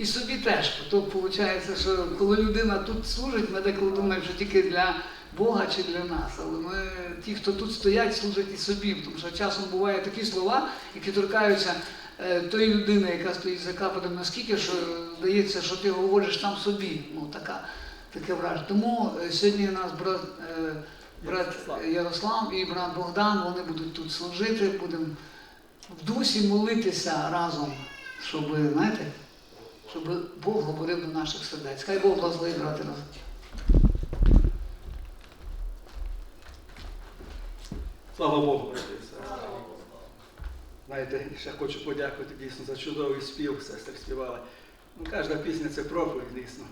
і собі теж. То виходить, що коли людина тут служить, ми деколи думаємо, що тільки для Бога чи для нас. Але ми, ті, хто тут стоять, служать і собі. Тому що часом бувають такі слова, які торкаються е, тої людини, яка стоїть за капотом, наскільки що здається, що ти говориш там собі. Ну, така, таке враження. Тому е, сьогодні у нас брат, е, брат Ярослав і брат Богдан, вони будуть тут служити, будемо в дусі молитися разом, щоб, знаєте, щоб Бог говорив до наших сердець. Хай Бог благословить брати разом. Слава Богу, брати. Знаєте, ще хочу подякувати дійсно за чудовий спів, сестри співали. Ну, кожна пісня це проповідь, дійсно.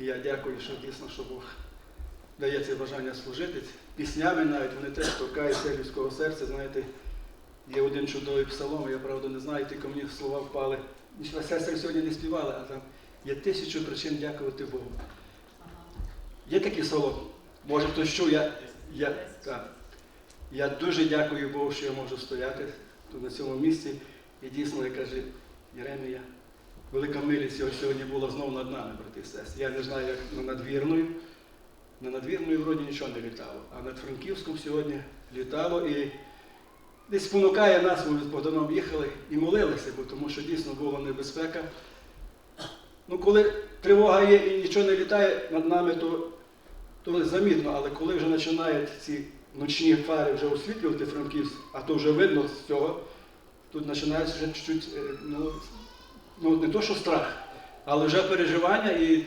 І я дякую, що дійсно, що Бог дає це бажання служити. Піснями навіть вони теж торкаються людського серця. Знаєте, є один чудовий псалом, я правда не знаю, тільки мені слова впали. Нічого сестри сьогодні не співали, а там є тисячу причин дякувати Богу. Є такі слова, може хтось чув, я, я, так. Я дуже дякую Богу, що я можу стояти тут на цьому місці. І дійсно, як каже Єремія, велика милість його сьогодні була знову над нами, брати і сестри. Я не знаю, як на надвірною. На надвірною вроді нічого не літало, а над Франківськом сьогодні літало і десь спонукає нас, ми з Богданом їхали і молилися, бо тому що дійсно була небезпека. Ну, коли тривога є і нічого не літає над нами, то, то замітно, але коли вже починають ці ночні фари вже освітлювати Франківськ, а то вже видно з цього, тут починається вже чуть-чуть, е, ну, ну не то, що страх, але вже переживання і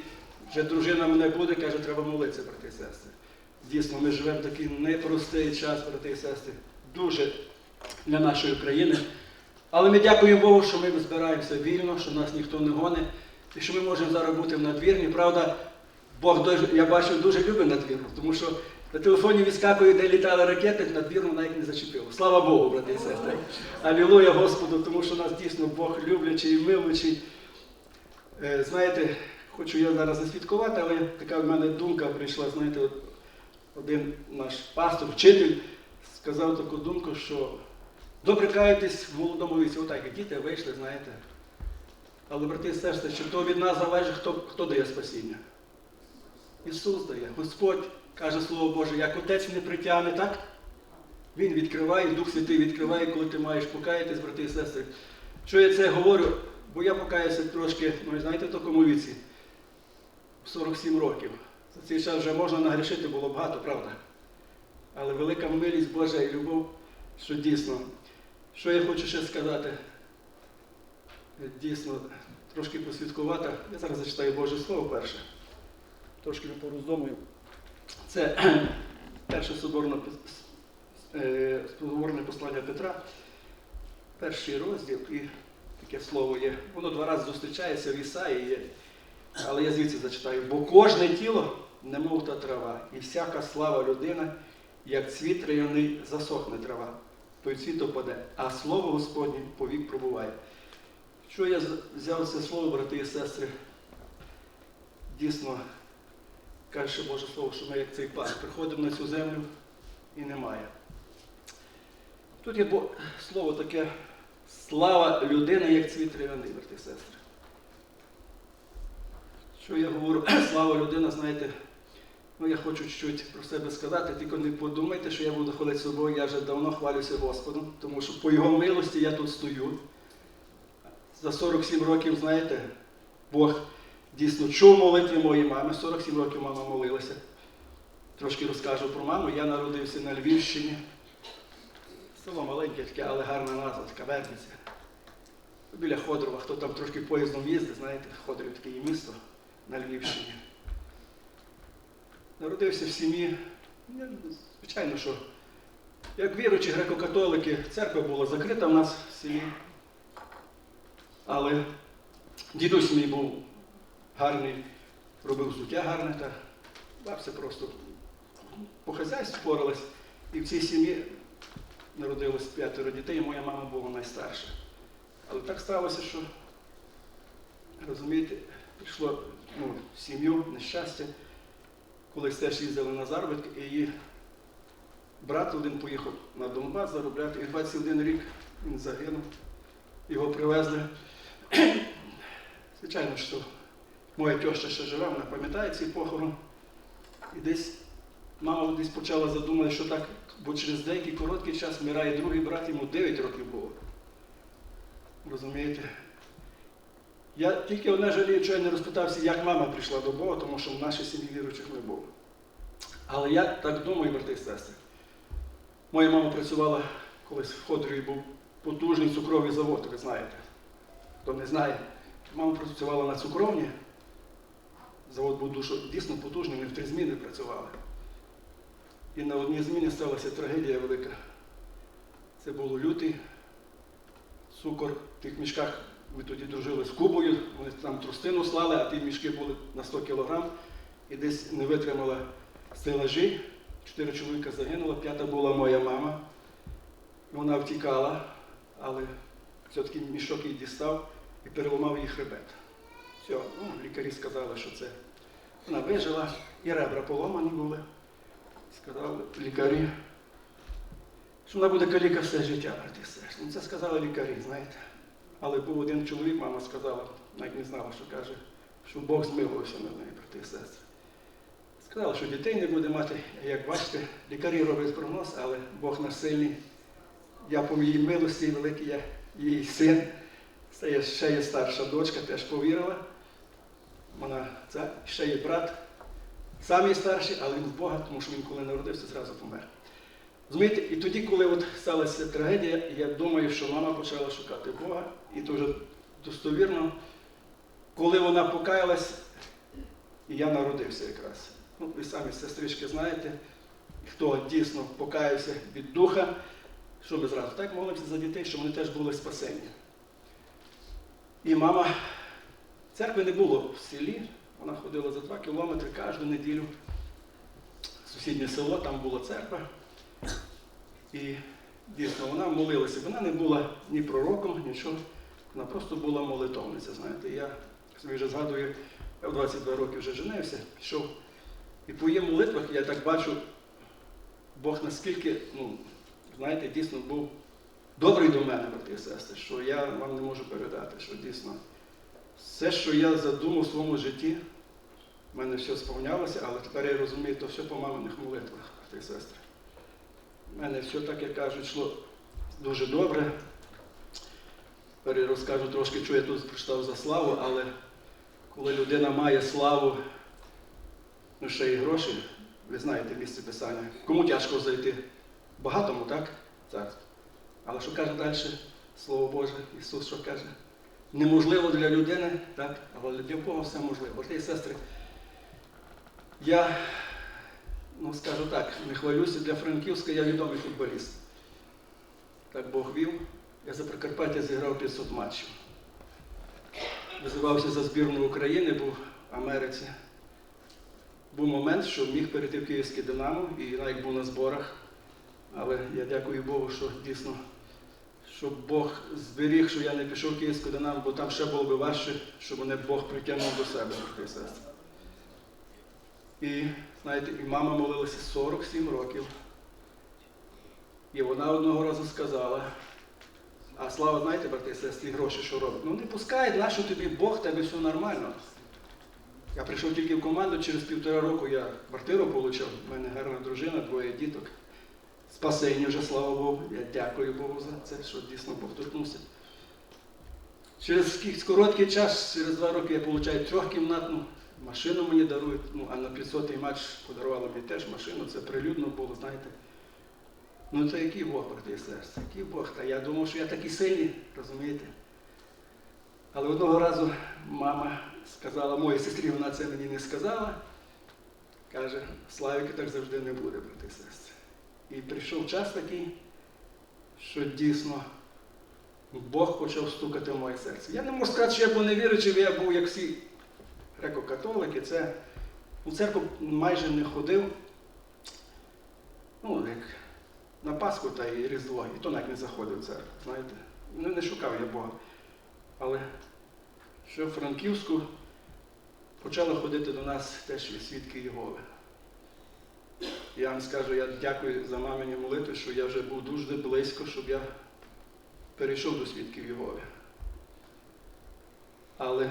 вже дружина мене буде, каже, треба молитися, брати і сестри. Дійсно, ми живемо в такий непростий час, брати і сестри, дуже для нашої країни. Але ми дякуємо Богу, що ми збираємося вільно, що нас ніхто не гонить, і що ми можемо зараз бути в надвірні. Правда, Бог я бачу, дуже любить надвірну, тому що на телефоні відскакує, де літали ракети, надвірну навіть не зачепило. Слава Богу, брати і сестри. Алілуя Господу, тому що нас дійсно Бог люблячий і милуючий. Е, Знаєте, хочу я зараз засвідкувати, але така в мене думка прийшла, знаєте, один наш пастор, вчитель, сказав таку думку, що добре каєтесь в молодому віці, отак, як діти вийшли, знаєте. Але, брати і сестри, чи то від нас залежить, хто, хто дає спасіння? Ісус дає. Господь каже Слово Боже, як отець не притягне, так? Він відкриває, Дух Святий відкриває, коли ти маєш покаятись, брати і сестри. Що я це говорю? Бо я покаюся трошки, ну, знаєте, в такому віці, в 47 років. За цей час вже можна нагрішити було багато, правда? Але велика милість Божа і любов, що дійсно. Що я хочу ще сказати? Дійсно, трошки посвідкувати. Я зараз зачитаю Боже Слово перше. Трошки не пороздумую. Це перше е, соборне послання Петра, перший розділ, і таке слово є. Воно два рази зустрічається в Ісаї, але я звідси зачитаю. Бо кожне тіло, немов та трава, і всяка слава людина, як цвіт районий, засохне трава, той цвіт опаде, а слово Господнє повік пробуває. Що я взяв це слово, брати і сестри? Дійсно, каже Боже Слово, що ми як цей пас приходимо на цю землю і немає. Тут є слово таке слава людини, як цвіт ревяний, брати і сестри. Що я говорю, слава людина, знаєте, ну я хочу чуть-чуть про себе сказати, тільки не подумайте, що я буду ходити з собою, я вже давно хвалюся Господом, тому що по його милості я тут стою. За 47 років, знаєте, Бог дійсно чув молитви моєї мами. 47 років мама молилася. Трошки розкажу про маму. Я народився на Львівщині. Село маленьке таке, але гарна назва, така Вербиця. Біля Ходорова, хто там трошки поїздом їздить, знаєте, Ходорів таке місто на Львівщині. Народився в сім'ї. ну, Звичайно, що як віруючі греко-католики, церква була закрита в нас в селі. Але дідусь мій був гарний, робив взуття гарне та бабця просто по хазяйству поралась. І в цій сім'ї народилось п'ятеро дітей, моя мама була найстарша. Але так сталося, що, розумієте, прийшло ну, в сім'ю нещастя, колись теж їздили на заробітки, і її брат один поїхав на Донбас заробляти, і 21 рік він загинув. Його привезли Звичайно, що моя теща ще жива, вона пам'ятає цей похорон. І десь мама десь почала задумати, що так, бо через деякий короткий час вмирає другий брат, йому 9 років було. Розумієте? Я тільки одне жалію, що я не розпитався, як мама прийшла до Бога, тому що в нашій сім'ї віруючих не було. Але я так думаю, брати і сестри. Моя мама працювала колись в Ходорі був потужний цукровий завод, ви знаєте. Хто не знає, мама працювала на цукровні. Завод був дуже, дійсно потужний, ми в три зміни працювали. І на одній зміні сталася трагедія велика. Це було лютий, цукор в тих мішках. Ми тоді дружили з Кубою, вони там трустину слали, а ті мішки були на 100 кілограм. І десь не витримала стелажі. Чотири чоловіка загинуло, п'ята була моя мама. Вона втікала, але все-таки мішок її дістав і переламав її хребет. Все, ну, лікарі сказали, що це вона вижила, і ребра поломані були. Сказали лікарі, що вона буде каліка все життя, брати сестри. Ну, це сказали лікарі, знаєте. Але був один чоловік, мама сказала, навіть не знала, що каже, що Бог змилувався над нею, брати і. Сказала, що дітей не буде мати, як бачите, лікарі роблять прогноз, але Бог наш сильний. Я по її милості великий, я її син. Це є, ще є старша дочка, теж повірила. Вона це ще є брат, самий старший, але він в Бога, тому що він коли народився, зразу помер. Розумієте, і тоді, коли от сталася трагедія, я думаю, що мама почала шукати Бога, і дуже достовірно, коли вона покаялась, я народився якраз. Ну, ви самі сестрички знаєте, хто дійсно покаявся від духа, що ми зразу так молимося за дітей, щоб вони теж були спасені. І мама, церкви не було в селі, вона ходила за два кілометри кожну неділю. Сусіднє село, там була церква. І дійсно вона молилася. Вона не була ні пророком, нічого. Вона просто була молитовниця. Знаєте, я собі вже згадую, я в 22 роки вже женився, пішов. І по її молитвах я так бачу, Бог наскільки, ну, знаєте, дійсно був добрий до мене, брати і сестри, що я вам не можу передати, що дійсно все, що я задумав в своєму житті, в мене все сповнялося, але тепер я розумію, то все по маминих молитвах, брати і сестри. У мене все, так як кажуть, йшло дуже добре. Тепер я розкажу трошки, що я тут прочитав за славу, але коли людина має славу, ну ще й гроші, ви знаєте місце писання. Кому тяжко зайти? Багатому, так? Царство. Але що каже далі Слово Боже, Ісус що каже? Неможливо для людини, так? але для Бога все можливо. Брати і сестри, я, ну скажу так, не хвалюся для Франківська, я відомий футболіст. Так Бог вів. Я за Прикарпаття зіграв 500 матчів. Визивався за збірну України, був в Америці. Був момент, що міг перейти в Київське Динамо і навіть був на зборах. Але я дякую Богу, що дійсно, щоб Бог зберіг, що я не пішов в Київську Динамо, бо там ще було б важче, щоб мене Бог притягнув до себе, брати і сестри. І, знаєте, і мама молилася 47 років. І вона одного разу сказала, а слава, знаєте, брати і сестри, гроші, що робить? Ну не пускай, нащо тобі Бог, тебе все нормально. Я прийшов тільки в команду, через півтора року я квартиру отримав, в мене гарна дружина, двоє діток. Спасені вже, слава Богу. Я дякую Богу за це, що дійсно Бог торкнувся. Через короткий час, через два роки я отримую трьохкімнатну машину мені дарують, ну, а на 500-й матч подарували мені теж машину, це прилюдно було, знаєте. Ну це який Бог, і сестри, який Бог. Та я думав, що я такий сильний, розумієте? Але одного разу мама сказала, моїй сестрі вона це мені не сказала. Каже, Славіка так завжди не буде, брати сестри. І прийшов час такий, що дійсно Бог почав стукати в моє серце. Я не можу сказати, що я був невіруючий, я був як всі греко-католики. Це у церкву майже не ходив. Ну, як на Пасху та і Різдво, і то навіть не заходив в церкву, знаєте. Ну, не шукав я Бога. Але що в Франківську почали ходити до нас теж свідки Єгови. Я вам скажу, я дякую за мамині молитви, що я вже був дуже близько, щоб я перейшов до свідків Єгови. Але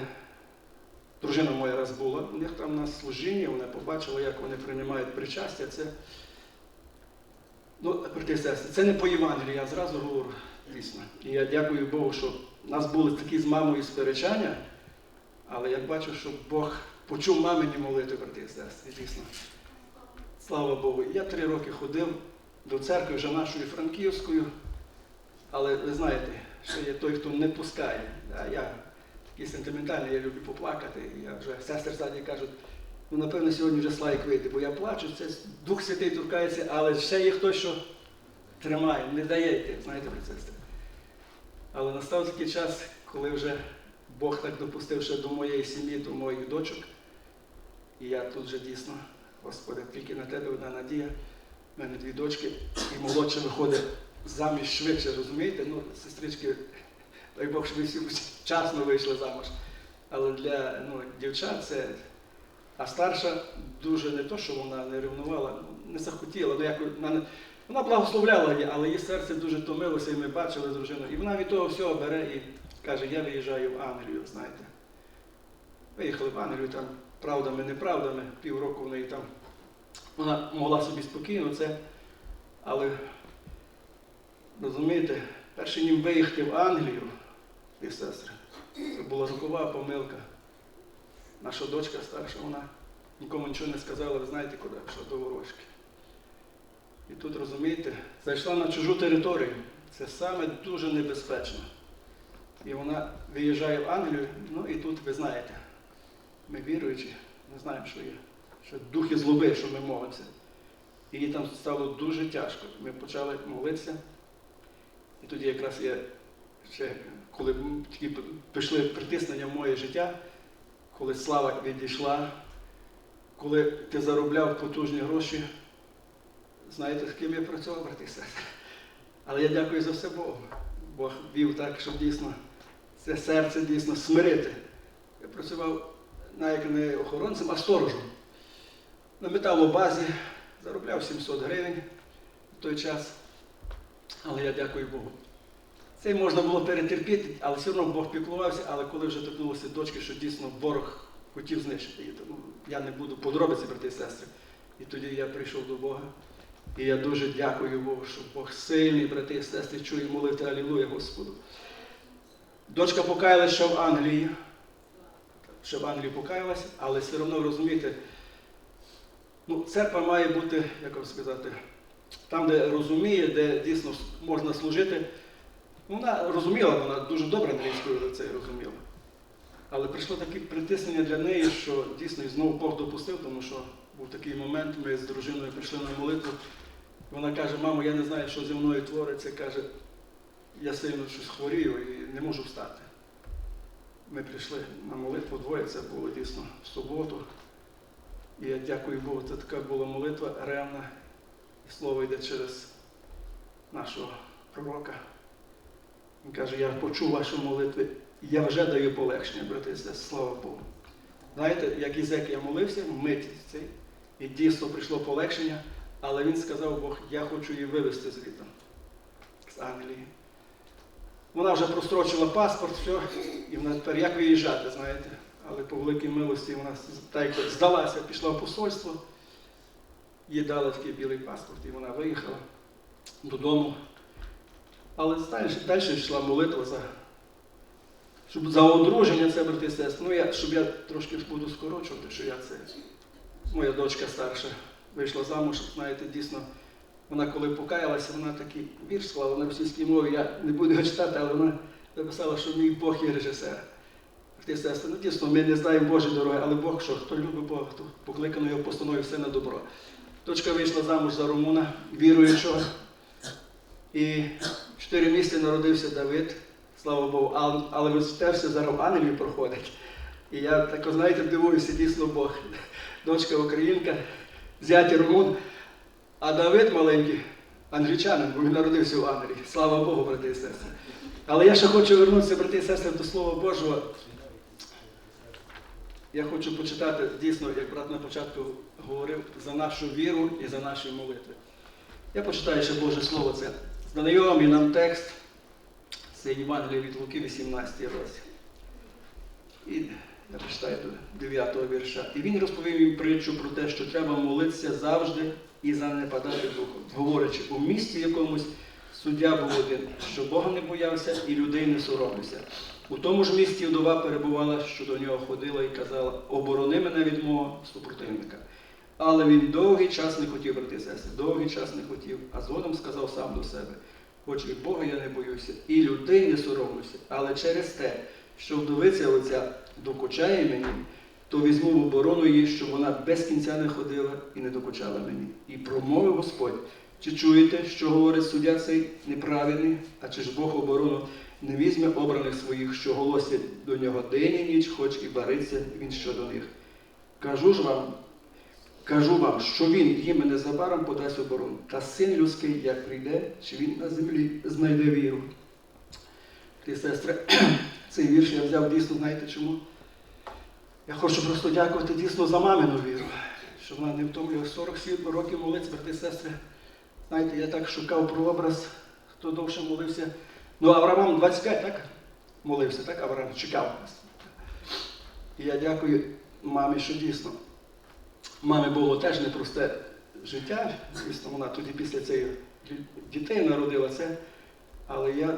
дружина моя раз була, у них там на служінні, вона побачила, як вони приймають причастя. Це, ну, це не по Євангелії, я зразу говорю, дійсно. І я дякую Богу, що в нас були такі з мамою сперечання, але я бачу, що Бог почув мамині молитви, брати і сестри, дійсно. Слава Богу. Я три роки ходив до церкви вже нашою Франківською, але ви знаєте, що є той, хто не пускає. А я такий сентиментальний, я люблю поплакати. Я вже сестри ззаді кажуть, ну напевно сьогодні вже слайк вийде, бо я плачу, це Дух Святий торкається, але ще є хтось, що тримає, не дає йти, знаєте, і сестри. Але настав такий час, коли вже Бог так допустив ще до моєї сім'ї, до моїх дочок. І я тут вже дійсно, Господи, тільки на тебе одна надія. У мене дві дочки, і молодша виходить заміж швидше, розумієте? Ну, сестрички, дай Бог, щоб ви всі вчасно вийшли заміж. Але для ну, дівчат це. А старша дуже не то, що вона не ревнувала, ну, не захотіла. Ну, як, вона, вона благословляла її, але її серце дуже томилося, і ми бачили дружину. І вона від того всього бере і каже, я виїжджаю в Англію, знаєте. Виїхали в Англію там правдами, неправдами, півроку в неї там. Вона могла собі спокійно це, але розумієте, перше ніж виїхати в Англію, і сестри, це була рокова помилка. Наша дочка старша, вона нікому нічого не сказала, ви знаєте куди, пішла до ворожки. І тут, розумієте, зайшла на чужу територію. Це саме дуже небезпечно. І вона виїжджає в Англію, ну і тут ви знаєте, ми віруючі, ми знаємо, що є. Що духи злоби, що ми молимося. І їй там стало дуже тяжко. Ми почали молитися. І тоді якраз я ще, коли такі пішли притиснення в моє життя, коли слава відійшла, коли ти заробляв потужні гроші, знаєте, з ким я працював, брати і? Але я дякую за все Богу. Бог вів так, щоб дійсно це серце дійсно смирити. Я працював навіть не охоронцем, а сторожем. На металобазі заробляв 700 гривень в той час. Але я дякую Богу. Це можна було перетерпіти, але все одно Бог піклувався, але коли вже торкнулося дочки, що дійсно ворог хотів знищити її. Тому я не буду подробиці, брати і сестри. І тоді я прийшов до Бога. І я дуже дякую Богу, що Бог сильний, брати і сестри, чує молитви Алілуя Господу. Дочка покаялася ще в Англії, ще в Англії покаялася, але все одно розумієте, ну, церква має бути, як вам сказати, там, де розуміє, де дійсно можна служити. Ну, Вона розуміла, вона дуже добре англійською це розуміла. Але прийшло таке притиснення для неї, що дійсно і знову Бог допустив, тому що був такий момент, ми з дружиною прийшли на молитву. Вона каже, мамо, я не знаю, що зі мною твориться. Каже, я сильно щось хворію і не можу встати. Ми прийшли на молитву двоє, це було дійсно в суботу. І я дякую Богу, це така була молитва ревна. І слово йде через нашого пророка. Він каже, я почув вашу молитву, і я вже даю полегшення, брати сестри, слава Богу. Знаєте, як Ізек я молився, мить цей, і дійсно прийшло полегшення, але він сказав Бог, я хочу її вивезти звідти, з Англії. Вона вже прострочила паспорт, все, і вона тепер як виїжджати, знаєте. Але по великій милості вона так здалася, пішла в посольство, їй дали такий білий паспорт, і вона виїхала додому. Але далі, йшла молитва за, щоб за одруження це брати і. Ну, я, щоб я трошки буду скорочувати, що я це. Моя дочка старша вийшла замуж, знаєте, дійсно, вона коли покаялася, вона такий вірш склала на російській мові, я не буду його читати, але вона написала, що мій Бог є режисер. Брати сестри, ну дійсно, ми не знаємо Божі дороги, але Бог що, хто любить Бога, хто покликано його постановив все на добро. Дочка вийшла замуж за Румуна, віруючого. І чотири місяці народився Давид, слава Богу, але, він теж все зараз в Англії проходить. І я так, знаєте, дивуюся, дійсно Бог. Дочка українка, зятя Румун, а Давид маленький, англічанин, бо він народився в Англії. Слава Богу, брати і сестри. Але я ще хочу вернутися, брати і сестри, до Слова Божого. Я хочу почитати дійсно, як брат на початку говорив, за нашу віру і за наші молитви. Я почитаю ще Боже Слово, це знайомий нам текст. Це Євангелія від Луки, 18 розділ. І я почитаю. читаю до 9 вірша. І він розповів їм притчу про те, що треба молитися завжди і занепадати духом, говорячи, у місті якомусь суддя був один, що Бога не боявся і людей не соромився. У тому ж місті вдова перебувала, що до нього ходила і казала: оборони мене від мого супротивника. Але він довгий час не хотів, брати сестри, довгий час не хотів, а згодом сказав сам до себе: хоч і Бога я не боюся, і людей не соромлюся, але через те, що вдовиця оця докучає мені, то візьму в оборону її, щоб вона без кінця не ходила і не докучала мені. І промовив Господь, чи чуєте, що говорить суддя цей неправедний, а чи ж Бог оборону не візьме обраних своїх, що голосять до нього день і ніч, хоч і бариться він щодо них. Кажу ж вам, кажу вам, що він їм незабаром подасть оборону. Та син людський, як прийде, чи він на землі знайде віру. Ти, сестри, цей вірш я взяв дійсно, знаєте чому? Я хочу просто дякувати дійсно за мамину віру, що вона не втомлює 47 років молиться, брати сестри. Знаєте, я так шукав прообраз, хто довше молився. Ну, Авраам 25, так? Молився, так? Авраам чекав. І я дякую мамі, що дійсно. Мамі було теж непросте життя. Звісно, вона тоді після цієї дітей народила це. Але я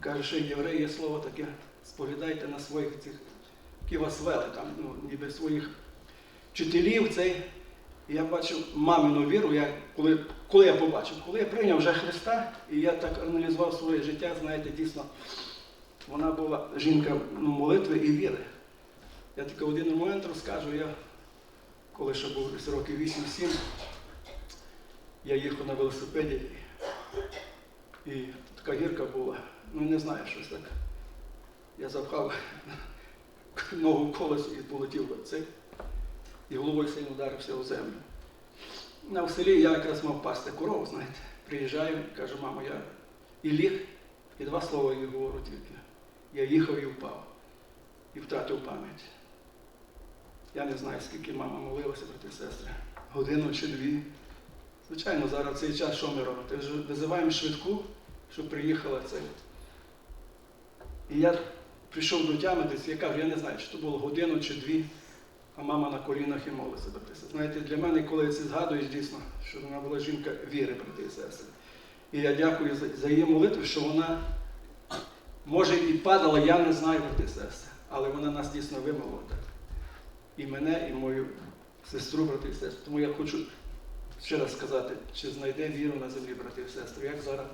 кажу, що євреї є слово таке, сповідайте на своїх цих, які вас вели, там, ну, ніби своїх вчителів. Цей. Я бачив мамину віру, я, коли, коли я побачив, коли я прийняв вже Христа, і я так аналізував своє життя, знаєте, дійсно, вона була жінка ну, молитви і віри. Я тільки один момент розкажу, я, коли ще був десь років 8-7, я їхав на велосипеді, і така гірка була, ну не знаю, щось так. Я запхав ногу в колесо і полетів в цей і головою сильно вдарився у землю. На в селі я якраз мав пасти корову, знаєте. Приїжджаю, кажу, мамо, я і ліг, і два слова їй говорю тільки. Я їхав і впав, і втратив пам'ять. Я не знаю, скільки мама молилася, брати сестри. Годину чи дві. Звичайно, зараз цей час що ми робимо? Визиваємо швидку, щоб приїхала це. І я прийшов до тями десь, я кажу, я не знаю, чи то було годину чи дві а мама на колінах і молиться, брати сестри. Знаєте, для мене, коли я це згадуєш, дійсно, що вона була жінка віри, брати і сестри. І я дякую за, її молитву, що вона, може, і падала, я не знаю, брати сестри, але вона нас дійсно вимовила так. І мене, і мою сестру, брати і сестри. Тому я хочу ще раз сказати, чи знайде віру на землі, брати і сестри. Як зараз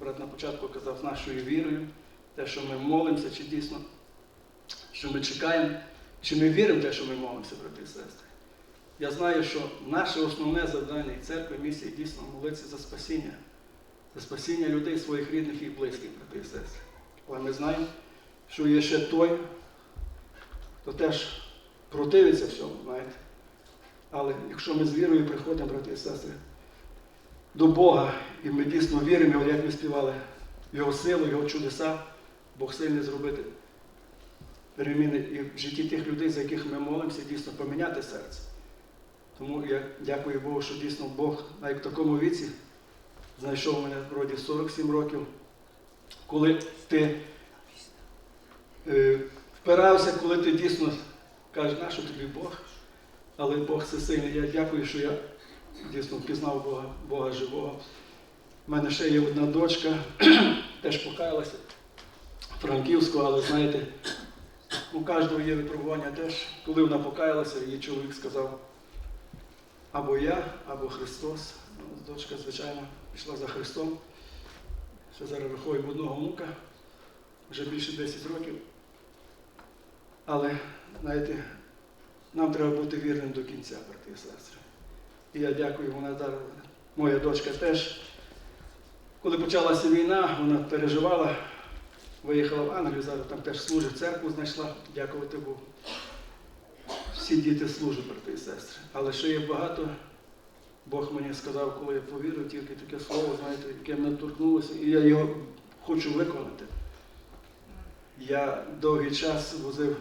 брат, на початку казав, нашою вірою, те, що ми молимося, чи дійсно, що ми чекаємо. Чи ми віримо в те, що ми молимося, брати і сестри? Я знаю, що наше основне завдання і церкви місії дійсно молитися за спасіння, за спасіння людей, своїх рідних і близьких, брати і сестри. Але ми знаємо, що є ще той, хто теж противиться всьому, знаєте. Але якщо ми з вірою приходимо, брати і сестри, до Бога, і ми дійсно віримо, як ми співали, Його силу, Його чудеса, Бог сильний зробити переміни і в житті тих людей, за яких ми молимося, дійсно поміняти серце. Тому я дякую Богу, що дійсно Бог навіть в такому віці знайшов мене вроді 47 років, коли ти е, впирався, коли ти дійсно кажеш, на що тобі Бог, але Бог всесильний. Я дякую, що я дійсно впізнав Бога, Бога живого. У мене ще є одна дочка, теж покаялася Франківську, але знаєте, у кожного є випробування теж. Коли вона покаялася, її чоловік сказав, або я, або Христос. Ну, Дочка, звичайно, пішла за Христом. Ще зараз виходить одного внука, вже більше 10 років. Але, знаєте, нам треба бути вірним до кінця, брати і сестри. І я дякую, вона зараз, моя дочка теж. Коли почалася війна, вона переживала, виїхала в Англію, зараз там теж служить, церкву знайшла, дякувати Богу. Всі діти служать, брати і сестри. Але ще є багато. Бог мені сказав, коли я повірив, тільки таке слово, знаєте, яке мене торкнулося, і я його хочу виконати. Я довгий час возив,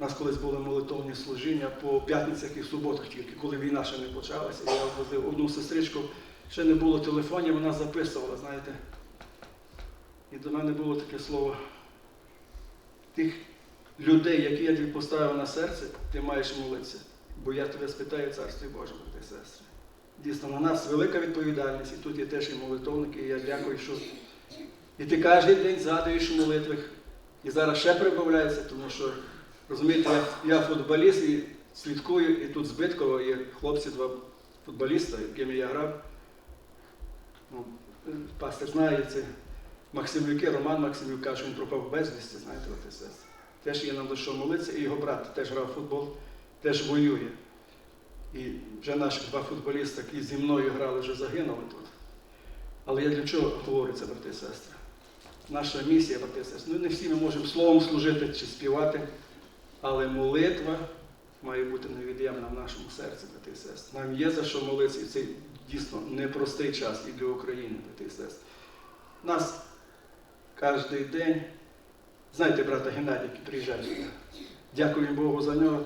у нас колись були молитовні служіння по п'ятницях і суботах тільки, коли війна ще не почалася. Я возив одну сестричку, ще не було телефонів, вона записувала, знаєте. І до мене було таке слово. Тих людей, які я тобі поставив на серце, ти маєш молитися. Бо я тебе спитаю Царстві Боже, брати сестри. Дійсно, на нас велика відповідальність, і тут є теж і молитовники, і я дякую, що і ти кожен день згадуєш у. І зараз ще прибавляється, тому що, розумієте, я, футболіст і слідкую, і тут збитково є хлопці, два футболіста, якими я грав. Ну, пастор знає це. Максимюки, Роман Максимюк каже, він пропав безвісті, знаєте, от і. Теж є нам до що молитися, і його брат теж грав футбол, теж воює. І вже наші два футболісти, які зі мною грали, вже загинули тут. Але я для чого говорю це, брати і сестри? Наша місія, брати і сестри. Ну не всі ми можемо словом служити чи співати, але молитва має бути невід'ємна в нашому серці, брати і сестри. Нам є за що молитися, і це дійсно непростий час і для України, брати і сестри. Нас кожен день, знаєте, брата Геннадія, який приїжджає сюди. Дякую Богу за нього.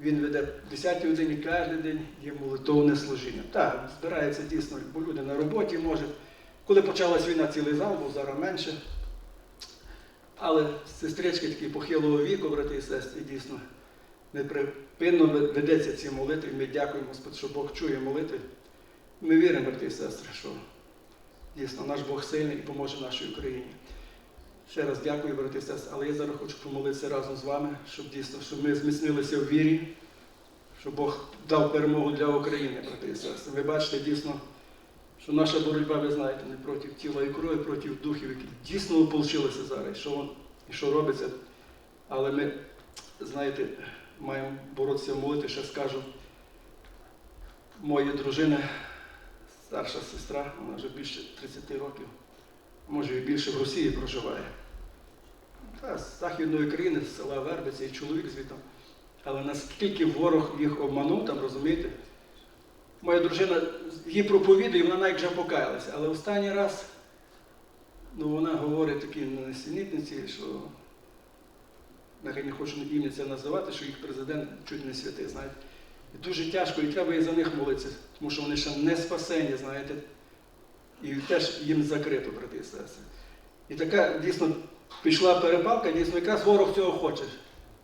Він веде в 10 годині кожен день є молитовне служіння. Так, збирається дійсно, бо люди на роботі можуть. Коли почалась війна, цілий зал був, зараз менше. Але сестрички такі похилого віку, брати і сестри, дійсно неприпинно ведеться ці молитви. Ми дякуємо, Господь, що Бог чує молитви. Ми віримо, брати і сестри, що дійсно наш Бог сильний і поможе нашій Україні. Ще раз дякую, брати і сестри, але я зараз хочу помолитися разом з вами, щоб дійсно, щоб ми зміцнилися в вірі, щоб Бог дав перемогу для України, брати і сестри. Ви бачите дійсно, що наша боротьба, ви знаєте, не проти тіла і крові, а проти духів, які дійсно ополчилися зараз, що, вон- і що робиться. Але ми, знаєте, маємо боротися в молитві, ще скажу, моя дружина, старша сестра, вона вже більше 30 років, може і більше в Росії проживає. Та, з Західної країни, з села Вербиця, і чоловік звідти. Але наскільки ворог їх обманув, там розумієте, моя дружина їй проповідує, вона навіть вже покаялася. Але останній раз ну, вона говорить такі несенітниці, що навіть не хочу ім'я це називати, що їх президент чуть не святий, знаєте. І дуже тяжко, і треба і за них молитися, тому що вони ще не спасені, знаєте. І теж їм закрито, брати і сестри. І така дійсно пішла перепалка, дійсно, якраз ворог цього хоче.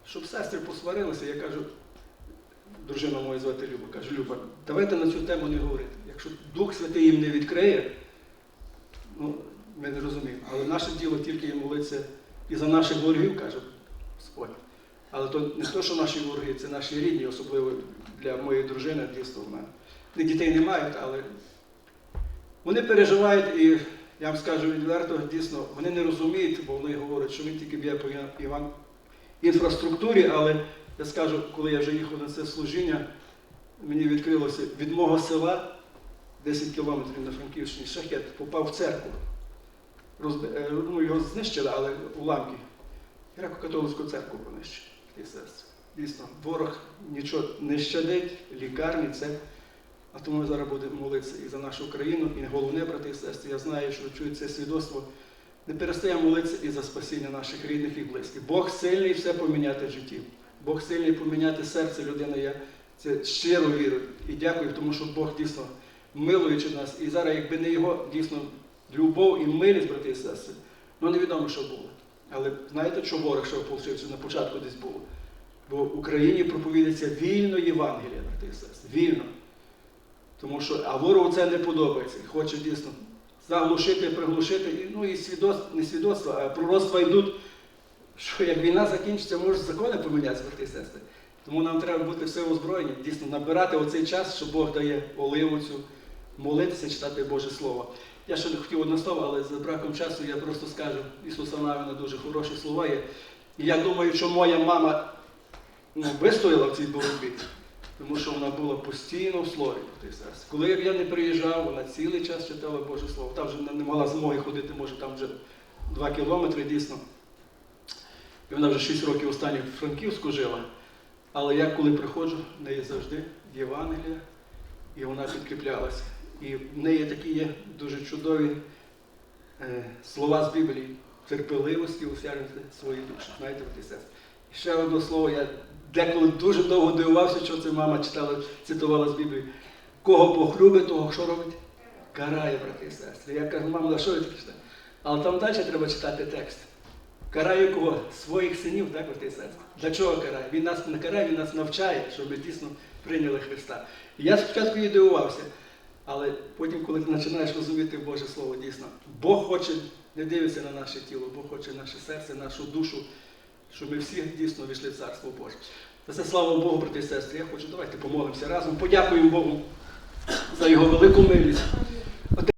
Щоб сестри посварилися, я кажу, дружина моя звати Люба, кажу, Люба, давайте на цю тему не говорити. Якщо Дух Святий їм не відкриє, ну, ми не розуміємо. Але наше діло тільки їм молитися і за наших ворогів, каже Господь. Але то не то, що наші вороги, це наші рідні, особливо для моєї дружини, дійсно вона. Не дітей не мають, але вони переживають і я вам скажу відверто, дійсно, вони не розуміють, бо вони говорять, що він тільки б'є по інфраструктурі, але я скажу, коли я вже їхав на це служіння, мені відкрилося від мого села 10 кілометрів на Франківщині шахет попав в церкву. Розби... е, Ну, його знищили, але уламки. Греко-католицьку церкву понищили. Дійсно, ворог нічого не щадить, лікарні це. А тому ми зараз будемо молитися і за нашу країну, і головне, брати і сестри, я знаю, що чують це свідоцтво. Не перестаємо молитися і за спасіння наших рідних і близьких. Бог сильний все поміняти в житті. Бог сильний поміняти серце людини. Я це щиро вірю. І дякую, тому що Бог дійсно милуючи нас. І зараз, якби не його дійсно любов і милість, брати і сестри, ну невідомо, що було. Але знаєте, що ворог що ополчився на початку десь було? Бо в Україні проповідається вільно Євангелія, брати і. Вільно. Тому що, а ворогу це не подобається. Хоче дійсно заглушити, приглушити. Ну і свідоцтва, не свідоцтва, а пророцтва йдуть, що як війна закінчиться, можуть закони помінятися, брати і сестри. Тому нам треба бути все озброєні, дійсно набирати оцей час, що Бог дає оливу цю, молитися, читати Боже Слово. Я ще не хотів одне слово, але за браком часу я просто скажу, Ісуса Навіна дуже хороші слова є. І я думаю, що моя мама ну, вистояла в цій боротьбі. Тому що вона була постійно в слові. Коли я не приїжджав, вона цілий час читала Боже Слово. Там вже не мала змоги ходити, може там вже два кілометри дійсно. І вона вже 6 років останніх в Франківську жила. Але я коли приходжу, в неї завжди Євангелія, і вона підкріплялася. І в неї такі є дуже чудові е, слова з Біблії, терпеливості усярдити свої душі. Знаєте, сестри. І ще одне слово, я деколи дуже довго дивувався, що це мама читала, цитувала з Біблії. Кого похлюбить, того що робить? Карає, брати і сестри. Я кажу, мама, що ви таке? Але там далі треба читати текст. Карає кого? Своїх синів, так, брати і? Для чого карає? Він нас не карає, він нас навчає, щоб ми дійсно прийняли Христа. І я спочатку і дивувався, але потім, коли ти починаєш розуміти Боже Слово, дійсно, Бог хоче, не дивиться на наше тіло, Бог хоче наше серце, нашу душу, щоб ми всі дійсно війшли в Царство Боже. За це слава Богу, брати і сестри. Я хочу, давайте помолимося разом, подякуємо Богу за його велику милість,